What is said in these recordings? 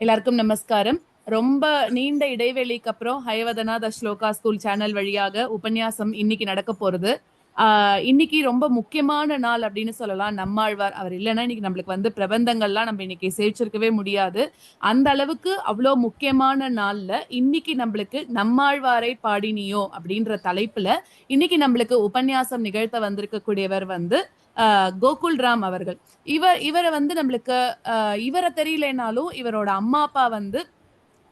எல்லாருக்கும் நமஸ்காரம். ரொம்ப நீண்ட இடைவெளிக்கு அப்புறம் ஹயவதனாத ஸ்லோகா ஸ்கூல் சேனல் வழியாக உபன்யாசம் இன்னைக்கு நடக்க போறது. இன்னைக்கு ரொம்ப முக்கியமான நாள் அப்படின்னு சொல்லலாம். நம்மாழ்வார் அவர் இல்லைன்னா இன்னைக்கு நம்மளுக்கு வந்து பிரபந்தங்கள்லாம் நம்ம இன்னைக்கு சேவிச்சிருக்கவே முடியாது. அந்த அளவுக்கு அவ்வளோ முக்கியமான நாள்ல இன்னைக்கு நம்மளுக்கு நம்மாழ்வாரை பாடினியோ அப்படின்ற தலைப்புல இன்னைக்கு நம்மளுக்கு உபன்யாசம் நிகழ்த்த வந்திருக்கக்கூடியவர் வந்து கோகுல் ராம் அவர்கள். இவர் இவரை வந்து நம்மளுக்கு இவரை தெரியலனாலும் இவரோட அம்மா அப்பா வந்து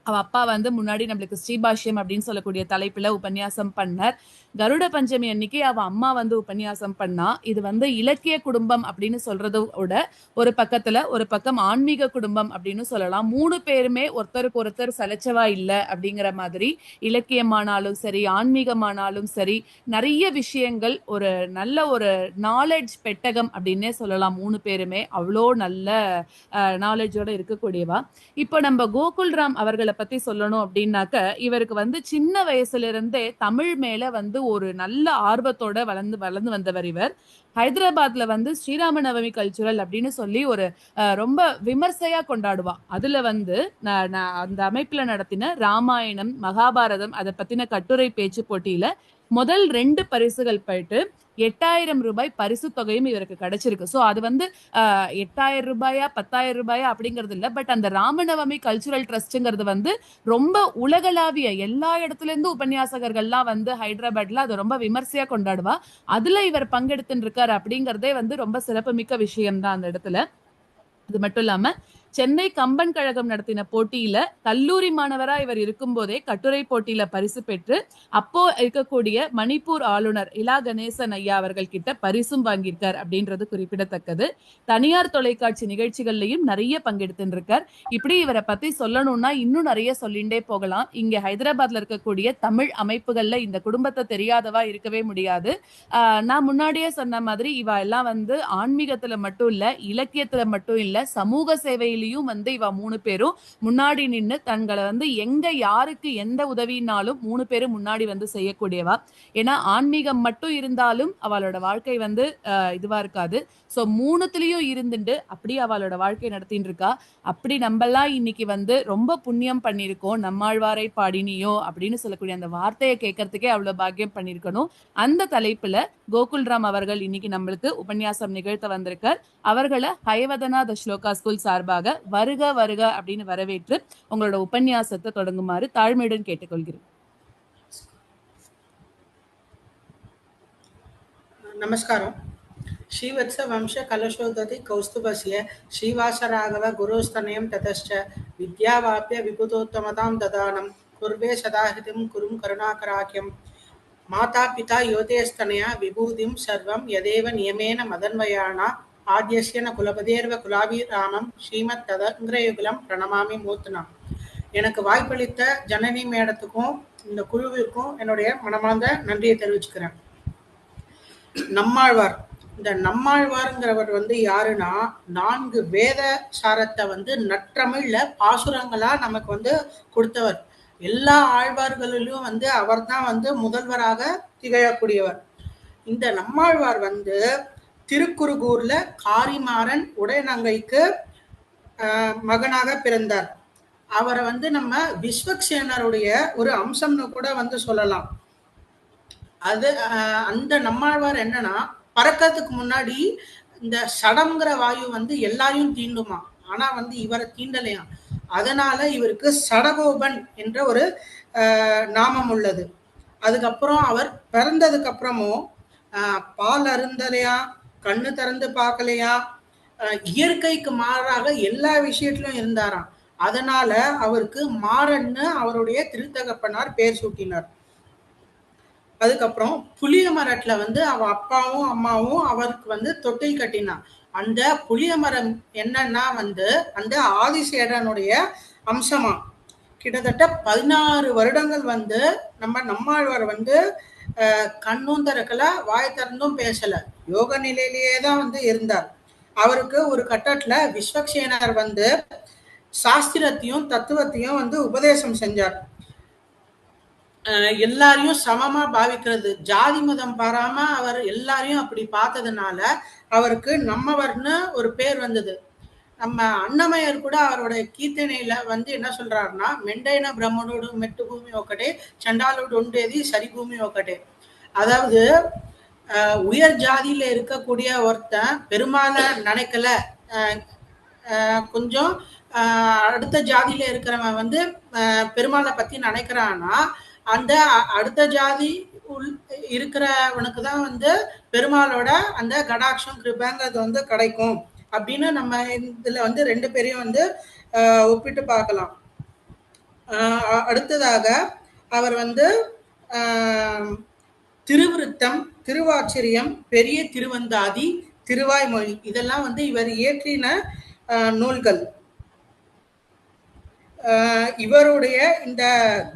அவ அப்பா வந்து முன்னாடி நம்மளுக்கு ஸ்ரீபாஷ்யம் அப்படின்னு சொல்லக்கூடிய தலைப்புல உபன்யாசம் பண்ணார். கருட பஞ்சமி அன்னைக்கு அவ அம்மா வந்து உபன்யாசம் பண்ணா. இது வந்து இலக்கிய குடும்பம் அப்படின்னு சொல்றதோட ஒரு பக்கத்துல ஒரு பக்கம் ஆன்மீக குடும்பம் அப்படின்னு சொல்லலாம். மூணு பேருமே ஒருத்தருக்கு ஒருத்தர் சலைச்சவா இல்லை அப்படிங்கிற மாதிரி இலக்கியமானாலும் சரி ஆன்மீகமானாலும் சரி நிறைய விஷயங்கள் ஒரு நல்ல ஒரு நாலேஜ் பெட்டகம் அப்படின்னே சொல்லலாம். மூணு பேருமே அவ்வளோ நல்ல நாலேஜோட இருக்கக்கூடியவா. இப்போ நம்ம கோகுல்ராம் அவர்களை பத்தி சொல்லணும் அப்படின்னாக்க இவருக்கு வந்து சின்ன வயசுல இருந்தே தமிழ் மேல வந்து ஒரு நல்ல ஆர்வத்தோட வளர்ந்து வளர்ந்து வந்தவர் இவர். ஹைதராபாத்ல வந்து ஸ்ரீராம நவமி கல்ச்சுரல் அப்படின்னு சொல்லி ஒரு அஹ், ரொம்ப விமர்சையா கொண்டாடுவா. அதுல வந்து நான் அந்த அமைப்புல நடத்தின ராமாயணம் மகாபாரதம் அதை பத்தின கட்டுரை பேச்சு போட்டியில முதல் ரெண்டு பரிசுகள் போயிட்டு எட்டாயிரம் ரூபாய் பரிசு தொகையும் இவருக்கு கிடைச்சிருக்கு. ஸோ அது வந்து எட்டாயிரம் ரூபாயா பத்தாயிரம் ரூபாயா அப்படிங்கிறது இல்லை. பட் அந்த ராமநவமி கல்ச்சுரல் ட்ரஸ்ட்டுங்கிறது வந்து ரொம்ப உலகளாவிய எல்லா இடத்துலேருந்து உபன்யாசகர்கள்லாம் வந்து ஹைதராபாத்ல அதை ரொம்ப விமர்சையா கொண்டாடுவா. அதுல இவர் பங்கெடுத்துட்டு இருக்காரு அப்படிங்கிறதே வந்து ரொம்ப சிறப்புமிக்க விஷயம் தான் அந்த இடத்துல. அது மட்டும் இல்லாம சென்னை கம்பன் கழகம் நடத்தின போட்டியில கல்லூரி மாணவரா இவர் இருக்கும்போதே கட்டுரை போட்டியில பரிசு பெற்று அப்போ இருக்கக்கூடிய மணிப்பூர் ஆளுநர் இலா கணேசன் ஐயா அவர்கள் கிட்ட பரிசும் வாங்கியிருக்கார் அப்படின்றது குறிப்பிடத்தக்கது. தனியார் தொலைக்காட்சி நிகழ்ச்சிகள்லயும் நிறைய பங்கெடுத்துருக்கார் இருக்கார் இப்படி இவரை பத்தி சொல்லணும்னா இன்னும் நிறைய சொல்லிண்டே போகலாம். இங்க ஹைதராபாத்ல இருக்கக்கூடிய தமிழ் அமைப்புகள்ல இந்த குடும்பத்தை தெரியாதவா இருக்கவே முடியாது. ஆஹ் நான் முன்னாடியே சொன்ன மாதிரி இவ எல்லாம் வந்து ஆன்மீகத்துல மட்டும் இல்ல இலக்கியத்துல மட்டும் இல்ல சமூக சேவையிலையும் வந்து இவ மூணு பேரும் முன்னாடி நின்று தங்களை வந்து எங்க யாருக்கு எந்த உதவினாலும் மூணு பேரும் முன்னாடி வந்து செய்யக்கூடியவா. ஏன்னா ஆன்மீகம் மட்டும் இருந்தாலும் அவளோட வாழ்க்கை வந்து இதுவா இருக்காது. ஸோ மூணுத்துலயும் இருந்துட்டு அப்படியே அவளோட வாழ்க்கை நடத்தின்னு இருக்கா. அப்படி நம்மெல்லாம் இன்னைக்கு வந்து ரொம்ப புண்ணியம் பண்ணியிருக்கோம். நம்மாழ்வாரை பாடினியோ அப்படின்னு சொல்லக்கூடிய அந்த வார்த்தையை கேட்கறதுக்கே அவ்வளவு பாக்கியம் பண்ணியிருக்கணும். அந்த தலைப்புல கோகுல்ராம் அவர்கள் இன்னைக்கு நம்மளுக்கு உபன்யாசம் நிகழ்த்த வந்திருக்கார். அவர்களை ஹயவதனா த ஸ்லோகா ஸ்கூல் சார்பாக வருக வருக அப்படின்னு வரவேற்று உங்களோட உபன்யாசத்தை தொடங்குமாறு தாழ்மையுடன் கேட்டுக்கொள்கிறேன். நமஸ்காரம். ஸ்ரீவத்ச வம்ச கலசோததி கௌஸ்துபசிய ஸ்ரீவாசராகவ குருஸ்தனயம் ததஷ்ட வித்யாவாப்பிய விபுதோத்தமதாம் ததானம் குர்வே சதாஹிதம் குரும் கருணாகராக்கியம். மாதா பிதா யோதேஸ்தனையா விபூதிம் சர்வம் எதேவ நியமேன மதன்வயானா ஆத்யஸ்யன குலபதேர்வ குலாபிராமம் ஸ்ரீமத் ததங்கிரயுகுலம் பிரணமாமி மூர்த்தனா எனக்கு வாய்ப்பளித்த ஜனனி மேடத்துக்கும் இந்த குழுவிற்கும் என்னுடைய மனமார்ந்த நன்றியை தெரிவிச்சுக்கிறேன். நம்மாழ்வார் இந்த நம்மாழ்வார்ங்கிறவர் வந்து யாருன்னா நான்கு வேத சாரத்தை வந்து நற்றமிழ்ல பாசுரங்களா நமக்கு வந்து கொடுத்தவர். எல்லா ஆழ்வார்களிலும் வந்து அவர்தான் வந்து முதல்வராக திகழக்கூடியவர். இந்த நம்மாழ்வார் வந்து திருக்குறுகூர்ல காரிமாறன் உடைநங்கைக்கு மகனாக பிறந்தார். அவரை வந்து நம்ம விஸ்வக்சேனருடைய ஒரு அம்சம்னு கூட வந்து சொல்லலாம். அது அந்த நம்மாழ்வார் என்னன்னா பறக்கிறதுக்கு முன்னாடி இந்த சடம்ங்கிற வாயு வந்து எல்லாரையும் தீண்டுமா? ஆனா வந்து இவரை தீண்டலையாம் அதனால இவருக்கு சடகோபன் என்ற ஒரு நாமம் உள்ளது. அதுக்கப்புறம் அவர் பிறந்ததுக்கு அப்புறமும் பால் அருந்தலையா கண்ணு திறந்து பார்க்கலையா? இயற்கைக்கு மாறாக எல்லா விஷயத்திலும் இருந்தாராம். அதனால அவருக்கு மாறன்னு அவருடைய திருத்தகப்பனார் பேர் சூட்டினார். அதுக்கப்புறம் புளிய மரத்துல வந்து அவ அப்பாவும் அம்மாவும் அவருக்கு வந்து தொட்டில் கட்டினான். அந்த புளிய மரம் என்னன்னா வந்து அந்த ஆதிசேடனுடைய அம்சமா. கிட்டத்தட்ட பதினாறு வருடங்கள் வந்து நம்ம நம்மாழ்வார் வந்து கண்ணும் திறக்கல வாய் திறந்தும் பேசல. யோக நிலையிலேயே தான் வந்து இருந்தார். அவருக்கு ஒரு கட்டத்துல விஸ்வக்சேனர் வந்து சாஸ்திரத்தையும் தத்துவத்தையும் வந்து உபதேசம் செஞ்சார். அஹ் எல்லாரையும் சமமா பாவிக்கிறது. ஜாதி மதம் பாராம அவர் எல்லாரையும் அப்படி பார்த்ததுனால அவருக்கு நம்மவர்னு ஒரு பேர் வந்தது. நம்ம அன்னமயர் கூட அவரோட கீர்த்தனையில வந்து என்ன சொல்றாருன்னா மெண்டைன பிரம்மனோடு மெட்டு பூமி ஒக்கட்டே சண்டாலோடு உண்டேதி சரி பூமி ஒக்கட்டே. அதாவது உயர் ஜாதியில இருக்கக்கூடிய ஒருத்தன் பெருமாளை நினைக்கல. கொஞ்சம் அடுத்த ஜாதியில இருக்கிறவன் வந்து பெருமாளை பத்தி நினைக்கிறான்னா அந்த அடுத்த ஜாதி உள் இருக்கிறவனுக்கு தான் வந்து பெருமாளோட அந்த கடாட்சம் கிருபங்கிறது வந்து கிடைக்கும். அப்படின்னு நம்ம இதுல வந்து ரெண்டு பேரையும் வந்து ஒப்பிட்டு பார்க்கலாம். அடுத்ததாக அவர் வந்து திருவிருத்தம் திருவாச்சரியம் பெரிய திருவந்தாதி திருவாய்மொழி இதெல்லாம் வந்து இவர் இயற்றின நூல்கள். இவருடைய இந்த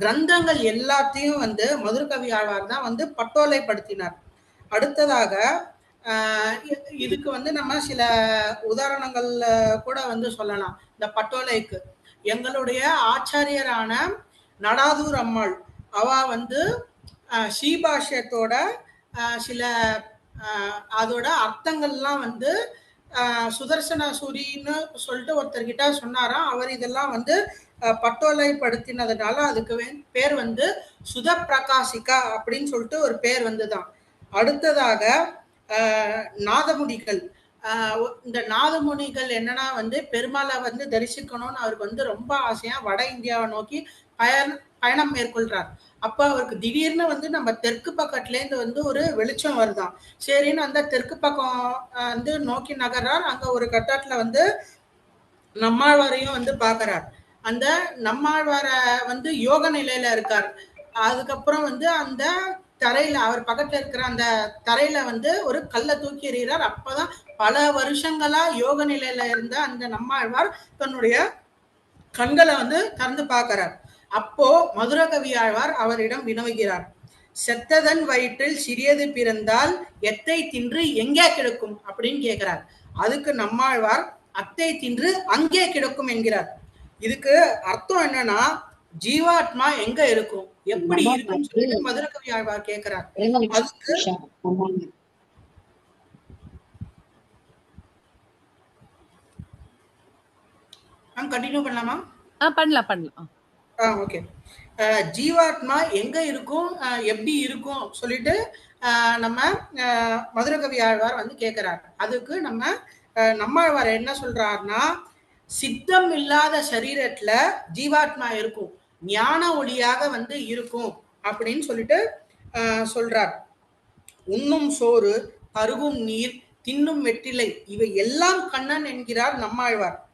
கிரந்தங்கள் எல்லாத்தையும் வந்து மதுரகவி ஆழ்வார் தான் வந்து பட்டோலைப்படுத்தினார். அடுத்ததாக இதுக்கு வந்து நம்ம சில உதாரணங்கள் கூட வந்து சொல்லலாம். இந்த பட்டோலைக்கு. எங்களுடைய ஆச்சாரியரான நடாதூர் அம்மாள் அவ வந்து ஆஹ், ஸ்ரீபாஷ்யத்தோட சில அதோட அர்த்தங்கள்லாம் வந்து சுதர்சன சூரின்னு சொல்லிட்டு ஒருத்தர்கிட்ட சொன்னாராம். அவர் இதெல்லாம் வந்து பட்டோலை பட்டோலைப்படுத்தினதுனால அதுக்கு பேர் வந்து சுத பிரகாசிகா அப்படின்னு சொல்லிட்டு ஒரு பேர் வந்துதான். அடுத்ததாக நாதமுடிகள். நாதமுனிகள் இந்த நாதமுனிகள் என்னன்னா வந்து பெருமாளை வந்து தரிசிக்கணும்னு அவருக்கு வந்து ரொம்ப ஆசையா வட இந்தியாவை நோக்கி பயணம் பயணம் மேற்கொள்றார். அப்ப அவருக்கு திடீர்னு வந்து நம்ம தெற்கு பக்கத்துல இருந்து வந்து ஒரு வெளிச்சம் வருதான் சரின்னு அந்த தெற்கு பக்கம் வந்து நோக்கி நகர்றார். அங்க ஒரு கட்டத்துல வந்து நம்மாழ்வாரையும் வந்து பாக்குறார் அந்த நம்மாழ்வார வந்து யோக நிலையில இருக்கார். அதுக்கப்புறம் வந்து அந்த தரையில அவர் பக்கத்துல இருக்கிற அந்த தரையில வந்து ஒரு கல்லை தூக்கி எறிகிறார். அப்பதான் பல வருஷங்களா யோக நிலையில இருந்த அந்த நம்மாழ்வார் தன்னுடைய கண்களை வந்து திறந்து பார்க்கிறார். அப்போ மதுரகவி ஆழ்வார் அவரிடம் வினவுகிறார். செத்ததன் வயிற்றில் சிறியது பிறந்தால் எத்தை தின்று எங்கே கிடக்கும்? அப்படின்னு கேட்கிறார். அதுக்கு நம்மாழ்வார் அத்தை தின்று அங்கே கிடக்கும் என்கிறார். இதுக்கு அர்த்தம் என்னன்னா ஜீவாத்மா எங்க இருக்கும்? எப்படி இருக்கும்னு சொல்லிட்டு மதுரகவி ஆழ்வார் கேட்கிறார் அதுக்கு மேம் கண்டினியூ பண்ணலாமா? ஆ பண்ணலாம் பண்ணலாம். ஆ. ஓகே ஜீவாத்மா எங்க இருக்கும்? அஹ், எப்படி இருக்கும்? சொல்லிட்டு நம்ம அஹ், மதுரகவி ஆழ்வார் வந்து கேட்கிறார் அதுக்கு நம்ம அஹ், நம்மாழ்வார் என்ன சொல்றாருன்னா சித்தம் இல்லாத சரீரத்துல ஜீவாத்மா இருக்கும். ஞான ஒளியாக வந்து இருக்கும் அப்படின்னு சொல்லிட்டு சொல்றார். உண்ணும் சோறு பருகும் நீர் தின்னும் வெற்றிலை இவை எல்லாம் கண்ணன் என்கிறார் நம்மாழ்வார்.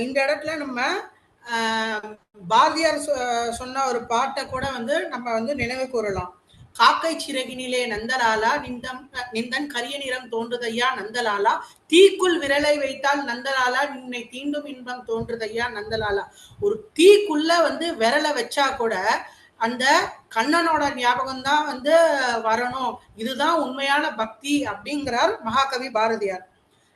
இந்த இடத்துல நம்ம பாரதியார் சொ- சொன்ன ஒரு பாட்டை கூட வந்து நம்ம வந்து நினைவு கூறலாம். காக்கை சிறகினிலே நந்தலாலா நிந்தம் நிந்தன் கரிய நிறம் தோன்றுதையா நந்தலாலா? தீக்குள் விரலை வைத்தால் நந்தலாலா நின்னை தீண்டும் இன்பம் தோன்றுதையா நந்தலாலா? ஒரு தீக்குள்ள வந்து விரலை வச்சா கூட அந்த கண்ணனோட ஞாபகம் தான் வந்து வரணும். இதுதான் உண்மையான பக்தி அப்படிங்கிறார் மகாகவி பாரதியார்.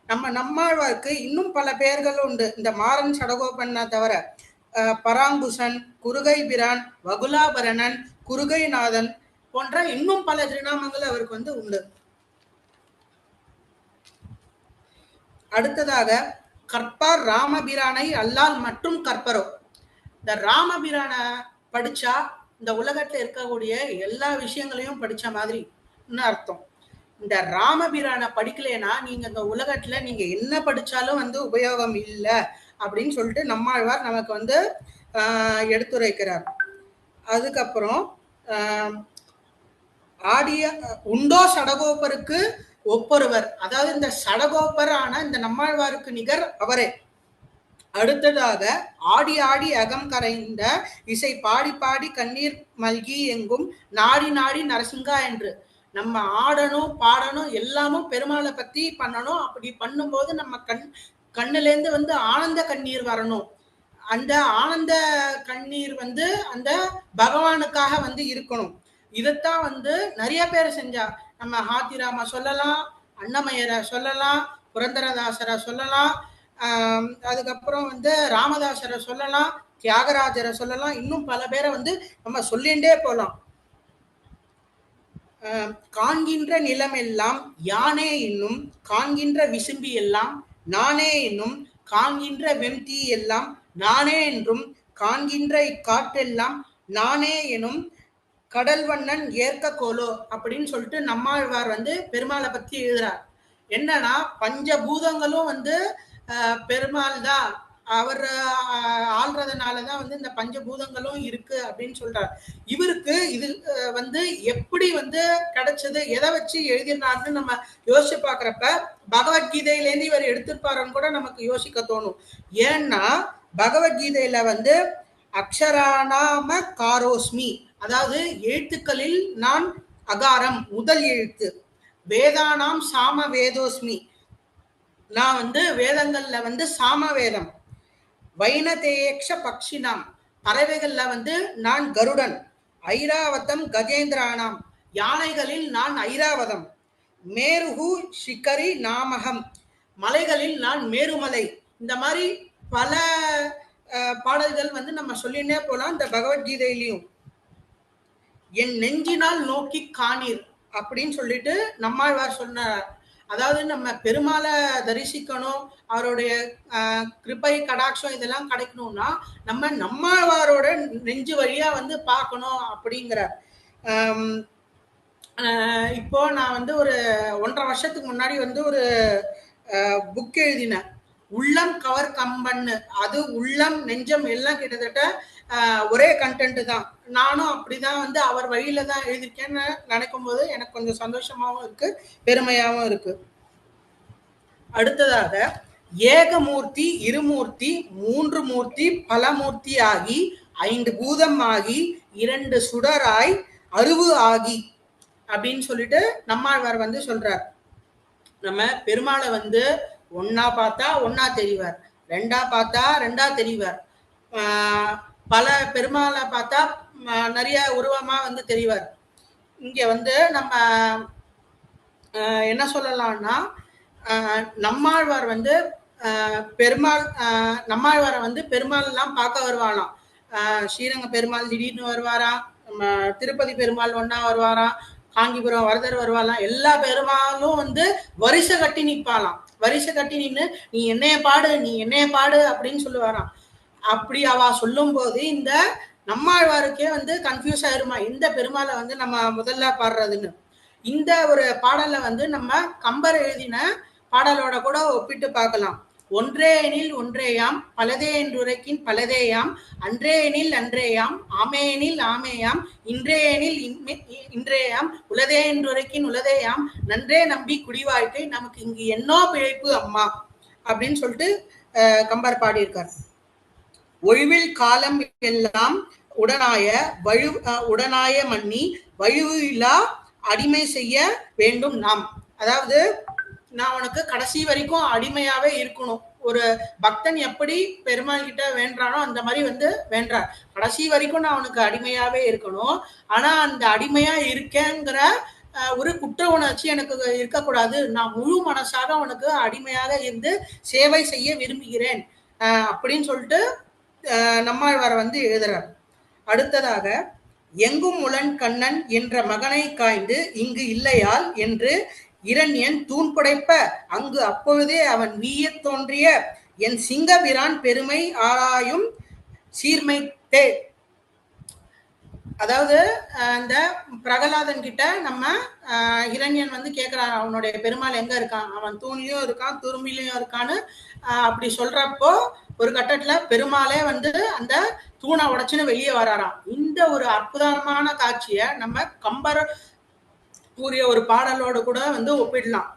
நம்ம நம்மாழ்வாருக்கு இன்னும் பல பெயர்கள் உண்டு. இந்த மாறன் சடகோபண்ண தவிர பராங்குசன் குருகை பிரான் வகுலாபரணன் குருகைநாதன் போன்ற இன்னும் பல திருநாமங்கள் அவருக்கு வந்து உண்டு. அடுத்ததாக கற்பார் ராமபிரானை அல்லால் மற்றும் கற்பரோ. இந்த ராமபிரானை படிச்சா இந்த உலகத்துல இருக்கக்கூடிய எல்லா விஷயங்களையும் படிச்ச மாதிரி அர்த்தம். இந்த ராமபிரானை படிக்கலைன்னா நீங்க இந்த உலகத்துல நீங்க என்ன படிச்சாலும் வந்து உபயோகம் இல்லை அப்படின்னு சொல்லிட்டு நம்மாழ்வார் நமக்கு வந்து ஆஹ், எடுத்துரைக்கிறார். அதுக்கப்புறம் ஆஹ், ஆடிய உண்டோ சடகோபருக்கு ஒப்பொருவர். அதாவது இந்த சடகோபர் ஆன இந்த நம்மாழ்வாருக்கு நிகர் அவரே. அடுத்ததாக ஆடி ஆடி அகம் கரைந்த இசை பாடி பாடி கண்ணீர் மல்கி எங்கும் நாடி நாடி நரசிங்கா என்று. நம்ம ஆடணும் பாடணும் எல்லாமும் பெருமாளை பத்தி பண்ணணும். அப்படி பண்ணும்போது நம்ம கண் கண்ணுலேருந்து வந்து ஆனந்த கண்ணீர் வரணும். அந்த ஆனந்த கண்ணீர் வந்து அந்த பகவானுக்காக வந்து இருக்கணும். இதைத்தான் வந்து நிறைய பேர் செஞ்சா. நம்ம ஹாத்திராம சொல்லலாம் அன்னமயரை சொல்லலாம் புரந்தரதாசரை சொல்லலாம் அதுக்கப்புறம் வந்து ராமதாசரை சொல்லலாம் தியாகராஜரை சொல்லலாம். இன்னும் பல பேரை வந்து நம்ம சொல்லிண்டே போகலாம் காண்கின்ற நிலம் எல்லாம் யானே என்னும் காண்கின்ற விசும்பி எல்லாம் நானே என்னும் காண்கின்ற வெம்தி எல்லாம் நானே என்றும் காண்கின்ற இக்காற்றெல்லாம் நானே எனும் கடல்வண்ணன் ஏற்க கோலோ அப்படின்னு சொல்லிட்டு நம்மாழ்வார் வந்து பெருமாளை பத்தி எழுதுறார். என்னன்னா பஞ்சபூதங்களும் வந்து பெருமாள் தான் அவர் ஆள்றதுனாலதான் வந்து இந்த பஞ்சபூதங்களும் இருக்கு அப்படின்னு சொல்றார். இவருக்கு இது வந்து எப்படி வந்து கிடைச்சது எதை வச்சு எழுதினார்னு நம்ம யோசிச்சு பாக்குறப்ப பகவத்கீதையிலேருந்து இவர் எடுத்திருப்பாருன்னு கூட நமக்கு யோசிக்க தோணும். ஏன்னா பகவத்கீதையில வந்து அக்ஷரானாம காரோஸ்மி அதாவது எழுத்துக்களில் நான் அகாரம் முதல் எழுத்து. வேதானாம் சாம வேதோஸ்மி நான் வந்து வேதங்கள்ல வந்து சாம வேதம் வைனதேயக்ஷ பக்ஷினாம். பறவைகள்ல வந்து நான் கருடன். ஐராவதம் கஜேந்திரானாம். யானைகளில் நான் ஐராவதம். மேருகு ஷிகரி நாமகம். மலைகளில் நான் மேருமலை. இந்த மாதிரி பல பாடல்கள் வந்து நம்ம சொல்லினே போலாம். இந்த பகவத்கீதையிலையும். என் நெஞ்சினால் நோக்கி காணீர் அப்படின்னு சொல்லிட்டு நம்மாழ்வார் சொன்னார் அதாவது நம்ம பெருமாளை தரிசிக்கணும் அவருடைய கிருப்பை கிருபை கடாட்சம் இதெல்லாம் கிடைக்கணும்னா நம்ம நம்மாழ்வாரோட நெஞ்சு வழியா வந்து பார்க்கணும் அப்படிங்கிறார். இப்போ நான் வந்து ஒரு ஒன்றரை வருஷத்துக்கு முன்னாடி வந்து ஒரு புக் எழுதினேன். உள்ளம் கவர் கம்பன்னு. அது உள்ளம் நெஞ்சம் எல்லாம் கிட்டத்தட்ட ஒரே கண்டென்ட் தான். நானும் அப்படிதான் வந்து அவர் வழியில தான் எழுதியிருக்கேன்னு நினைக்கும் போது எனக்கு கொஞ்சம் சந்தோஷமாவும் இருக்கு பெருமையாகவும் இருக்கு. அடுத்ததாக ஏகமூர்த்தி இருமூர்த்தி மூன்று மூர்த்தி பலமூர்த்தி ஆகி ஐந்து பூதம் ஆகி இரண்டு சுடராய் அருவு ஆகி அப்படின்னு சொல்லிட்டு நம்மாழ்வார் வந்து சொல்றார். நம்ம பெருமாளை வந்து ஒன்னா பார்த்தா ஒன்னா தெரிவார் ரெண்டா பார்த்தா ரெண்டா தெரிவார். பல பெருமாளை பார்த்தா நிறைய உருவமா வந்து தெரிவார். இங்க வந்து நம்ம என்ன சொல்லலாம்னா நம்மாழ்வார் வந்து பெருமாள் நம்மாழ்வாரை வந்து பெருமாள் எல்லாம் பார்க்க வருவாளாம். ஸ்ரீரங்க பெருமாள் திடீர்னு வருவாராம் நம்ம திருப்பதி பெருமாள் ஒன்னா வருவாராம் காஞ்சிபுரம் வரதர் வருவாளாம். எல்லா பெருமாளும் வந்து வரிசை கட்டி நிற்பாளாம். வரிசை கட்டி நின்று நீ என்னைய பாடு நீ என்னைய பாடு அப்படின்னு சொல்லுவாராம். அப்படி அவ சொல்லும் போது இந்த நம்மாழ்வாருக்கே வந்து கன்ஃபியூஸ் ஆயிருமா? இந்த பெருமாளை வந்து நம்ம முதல்ல பாடுறதுன்னு. இந்த ஒரு பாடலை வந்து நம்ம கம்பர் எழுதின பாடலோட கூட ஒப்பிட்டு பார்க்கலாம். ஒன்றே எனில் ஒன்றேயாம் பலதே என்றுரைக்கின் பலதேயாம் அன்றே எனில் அன்றேயாம் ஆமேனில் ஆமேயாம் இன்றே எனில் இன்றேயாம் உலதே என்றுரைக்கின் உலதேயாம் நன்றே நம்பி குடிவாழ்க்கை நமக்கு இங்கு என்னோ பிழைப்பு அம்மா அப்படின்னு சொல்லிட்டு கம்பர் பாடியிருக்கார். ஒழிவில் காலம் எல்லாம் உடனாய வழு உடனாய மன்னி வழுவு இல்லா அடிமை செய்ய வேண்டும் நாம். அதாவது நான் உனக்கு கடைசி வரைக்கும் அடிமையாவே இருக்கணும். ஒரு பக்தன் எப்படி பெருமாள் கிட்ட வேண்டானோ அந்த மாதிரி வந்து வேண்டார் கடைசி வரைக்கும் நான் உனக்கு அடிமையாவே இருக்கணும். ஆனா அந்த அடிமையா இருக்கேங்கிற ஒரு குற்ற உணர்ச்சி எனக்கு இருக்கக்கூடாது. நான் முழு மனசாக உனக்கு அடிமையாக இருந்து சேவை செய்ய விரும்புகிறேன். அப்படின்னு சொல்லிட்டு நம்மாழ்வார் வந்து எழுதுறார். அடுத்ததாக எங்கும் முலன் கண்ணன் என்ற மகனை காய்ந்து இங்கு இல்லையால் என்று இரண்யன் தூண் புடைப்ப அங்கு அப்பொழுதே அவன் வீய தோன்றிய என் சிங்கபிரான் பெருமை ஆராயும் சீர்மைத்தே அதாவது அந்த பிரகலாதன் கிட்ட நம்ம இரண்யன் வந்து கேக்குறான் அவனுடைய பெருமாள் எங்க இருக்கான்? அவன் தூண்லயும் இருக்கான் துரும்பிலையும் இருக்கான்னு அப்படி சொல்றப்போ ஒரு கட்டத்துல பெருமாளே வந்து அந்த தூணை உடைச்சுன்னு வெளியே வராராம். இந்த ஒரு அற்புதமான காட்சியை நம்ம கம்பர் கூறிய ஒரு பாடலோடு கூட வந்து ஒப்பிடலாம்.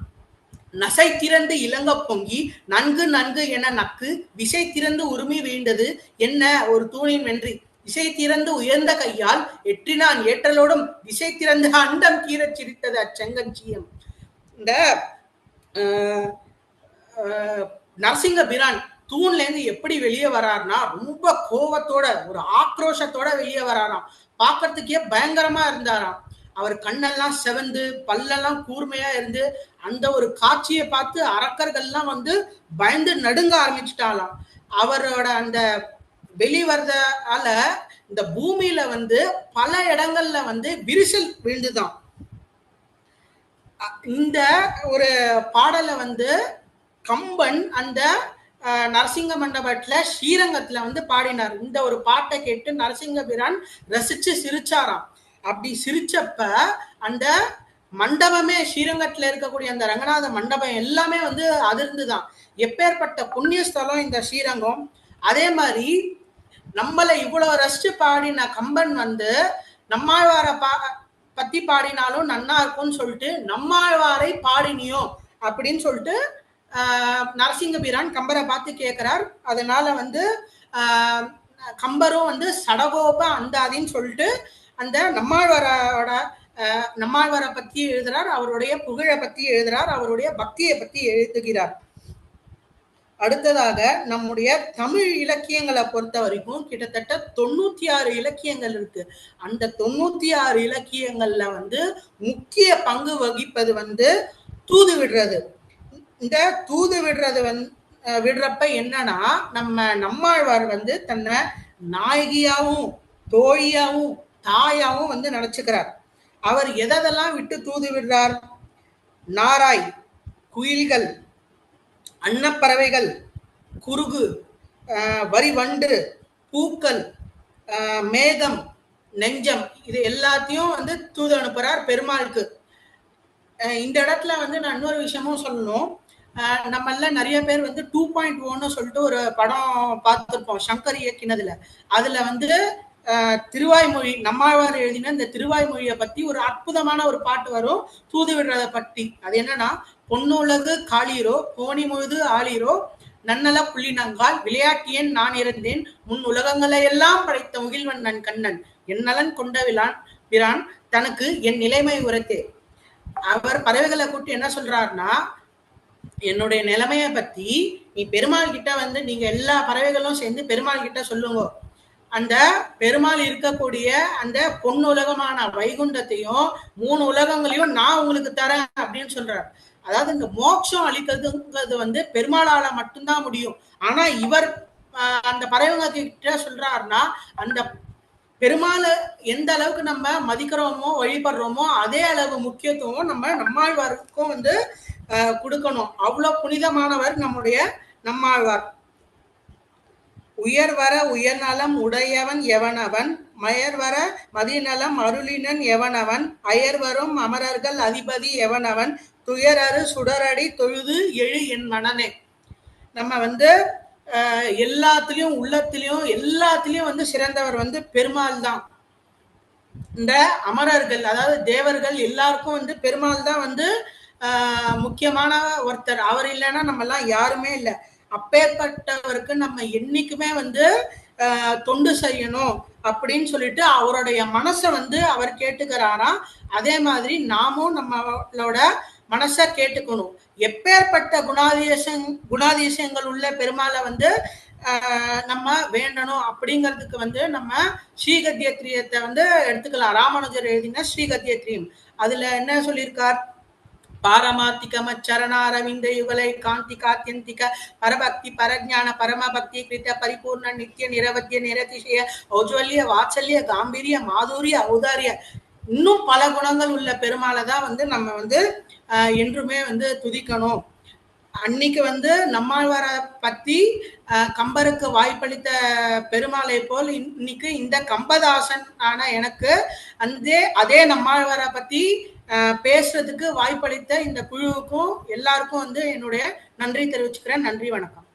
நசை திறந்து இளங்க பொங்கி நன்கு நன்கு என நக்கு விசை திறந்து உரிமை வீண்டது என்ன ஒரு தூணின் வென்றி. விசை திறந்து உயர்ந்த கையால் எற்றினான் ஏற்றலோடும் விசை திறந்து அண்டம் கீறச் சிரித்தது அச்செங்கஞ்சியம் இந்த நரசிங்க பிரான் தூண்ல இருந்து எப்படி வெளியே வராருன்னா ரொம்ப கோவத்தோட ஒரு ஆக்ரோஷத்தோட வெளியே வராராம். பார்க்கறதுக்கே பயங்கரமா இருந்தாராம். அவர் கண்ணெல்லாம் செவந்து பல்லெல்லாம் கூர்மையா இருந்து அந்த ஒரு காட்சியை பார்த்து அரக்கர்கள்லாம் வந்து பயந்து நடுங்க ஆரம்பிச்சுட்டாலாம் அவரோட அந்த வெளிவரதால இந்த பூமியில வந்து பல இடங்கள்ல வந்து விரிசல் விழுந்துதான். இந்த ஒரு பாடலை வந்து கம்பன் அந்த நரசிங்க மண்டபத்துல ஸ்ரீரங்கத்துல வந்து பாடினார். இந்த ஒரு பாட்டை கேட்டு நரசிங்க பிரான் ரசிச்சு சிரிச்சாராம். அப்படி சிரிச்சப்ப அந்த மண்டபமே ஸ்ரீரங்கத்துல இருக்கக்கூடிய அந்த ரங்கநாத மண்டபம் எல்லாமே வந்து அதிர்ந்துதான். எப்பேற்பட்ட புண்ணிய ஸ்தலம் இந்த ஸ்ரீரங்கம். அதே மாதிரி நம்மளை இவ்வளவு ரசிச்சு பாடின கம்பன் வந்து நம்மாழ்வார பா பத்தி பாடினாலும் நன்னா இருக்கும்னு சொல்லிட்டு நம்மாழ்வாரை பாடினியோ அப்படின்னு சொல்லிட்டு நரசிங்க பிரான் கம்பரை பார்த்து கேட்கிறார். அதனால வந்து கம்பரும் வந்து சடகோப அந்தாதின்னு சொல்லிட்டு அந்த நம்மாழ்வாரோட நம்மாழ்வாரை பத்தி எழுதுறார். அவருடைய புகழை பத்தி எழுதுறார். அவருடைய பக்தியை பத்தி எழுதுகிறார். அடுத்ததாக நம்முடைய தமிழ் இலக்கியங்களை பொறுத்த வரைக்கும் கிட்டத்தட்ட தொண்ணூத்தி ஆறு இலக்கியங்கள் இருக்கு. அந்த தொண்ணூத்தி ஆறு இலக்கியங்கள்ல வந்து முக்கிய பங்கு வகிப்பது வந்து தூது விடுறது. இந்த தூது விடுறது வந் விடுறப்ப என்னன்னா நம்ம நம்மாழ்வார் வந்து தன்னை நாயகியாவும் தோழியாவும் தாயாவும் வந்து நினைச்சுக்கிறார். அவர் எதெல்லாம் விட்டு தூது விடுறார்? நாராய் குயில்கள் அன்னப்பறவைகள் குருகு வரிவண்டு பூக்கள் மேகம் நெஞ்சம் இது எல்லாத்தையும் வந்து தூது அனுப்புறார் பெருமாளுக்கு. இந்த இடத்துல வந்து நான் இன்னொரு விஷயமும் சொல்லணும். நம்ம எல்லாம் நிறைய பேர் வந்து டூ பாயிண்ட் ஒன்னு சொல்லிட்டு ஒரு படம் பார்த்துருப்போம் சங்கர் இயக்கினதுல. அதுல வந்து திருவாய்மொழி நம்மாழ்வார் எழுதின இந்த திருவாய்மொழியை பத்தி ஒரு அற்புதமான ஒரு பாட்டு வரும் தூது விடுறத பத்தி அது என்னன்னா பொன்னுலகு காளீரோ கோணி முழுது ஆளீரோ நன்னல புள்ளினங்கால் விளையாட்டியன் நான் இருந்தேன் முன் உலகங்களை எல்லாம் படைத்த முகில்வன் நன் கண்ணன் என் நலன் கொண்ட விழான் பிரான் தனக்கு என் நிலைமை உரத்தே. அவர் பறவைகளை கூட்டி என்ன சொல்றாருன்னா என்னுடைய நிலைமைய பத்தி நீ பெருமாள் கிட்ட வந்து நீங்க எல்லா பறவைகளும் சேர்ந்து பெருமாள் கிட்ட சொல்லுங்க. அந்த பெருமாள் இருக்கக்கூடிய அந்த பொன் உலகமான வைகுண்டத்தையும் மூணு உலகங்களையும் நான் உங்களுக்கு தரேன் அப்படின்னு சொல்றாரு. அதாவது இந்த மோட்சம் அளிக்கிறதுங்கிறது வந்து பெருமாளால மட்டும்தான் முடியும். ஆனா இவர் அந்த பறவைங்க கிட்ட சொல்றாருன்னா அந்த பெருமாளை எந்த அளவுக்கு நம்ம மதிக்கிறோமோ வழிபடுறோமோ அதே அளவு முக்கியத்துவம் நம்ம நம்மாழ்வாருக்கும் வந்து கொடுக்கணும். அவ்வளவு புனிதமானவர் நம்முடைய நம்மாழ்வார். உயர்வர உயர்நலம் உடையவன் எவனவன்? மயர்வர மதிநலம் அருளினன் எவனவன்? அயர்வரும் அமரர்கள் அதிபதி எவனவன்? துயரறு சுடரடி தொழுது எழு என் மனனே நம்ம வந்து எல்லாத்துலேயும் உள்ளத்துலேயும் எல்லாத்துலேயும் வந்து சிறந்தவர் வந்து பெருமாள் தான் இந்த அமரர்கள் அதாவது தேவர்கள் எல்லாருக்கும் வந்து பெருமாள் தான் வந்து முக்கியமான ஒருத்தர். அவர் இல்லைன்னா நம்மெல்லாம் யாருமே இல்லை. அப்பேற்பட்டவருக்கு நம்ம என்னைக்குமே வந்து தொண்டு செய்யணும் அப்படின்னு சொல்லிட்டு அவருடைய மனசை வந்து அவர் கேட்டுக்கிறாராம். அதே மாதிரி நாமும் நம்மளோட மனசை கேட்டுக்கணும். எப்பேற்பட்ட குணாதிசங் குணாதிசயங்கள் உள்ள பெருமாளை வந்து ஆஹ், நம்ம வேண்டணும் அப்படிங்கிறதுக்கு வந்து நம்ம ஸ்ரீகத்தியத்ரியத்தை வந்து எடுத்துக்கலாம். ராமானுஜர் எழுதின ஸ்ரீகத்தியத்ரியம் அதுல என்ன சொல்லியிருக்கார்? பாரமாத்திகம சரணாரவிந்த யுகலை காந்தி காத்தியந்திக பரபக்தி பரஜான பரமபக்தி கிருத்த பரிபூர்ண நித்திய நிரவத்திய நிரதிசய ஔஜ்வல்ய வாத்சல்ய காம்பீரிய மாதுரிய ஔதாரிய இன்னும் பல குணங்கள் உள்ள பெருமாளை தான் வந்து நம்ம வந்து என்றுமே வந்து துதிக்கணும். அன்னைக்கு வந்து நம்மாழ்வாரை பத்தி கம்பருக்கு வாய்ப்பளித்த பெருமாளை போல் இன்னைக்கு இந்த கம்பதாசன் ஆன எனக்கு அந்த அதே நம்மாழ்வாரை பத்தி பேசுறதுக்கு வாய்ப்பளித்த இந்த குழுவுக்கும் எல்லாருக்கும் வந்து என்னுடைய நன்றி தெரிவிச்சுக்கிறேன். நன்றி வணக்கம்.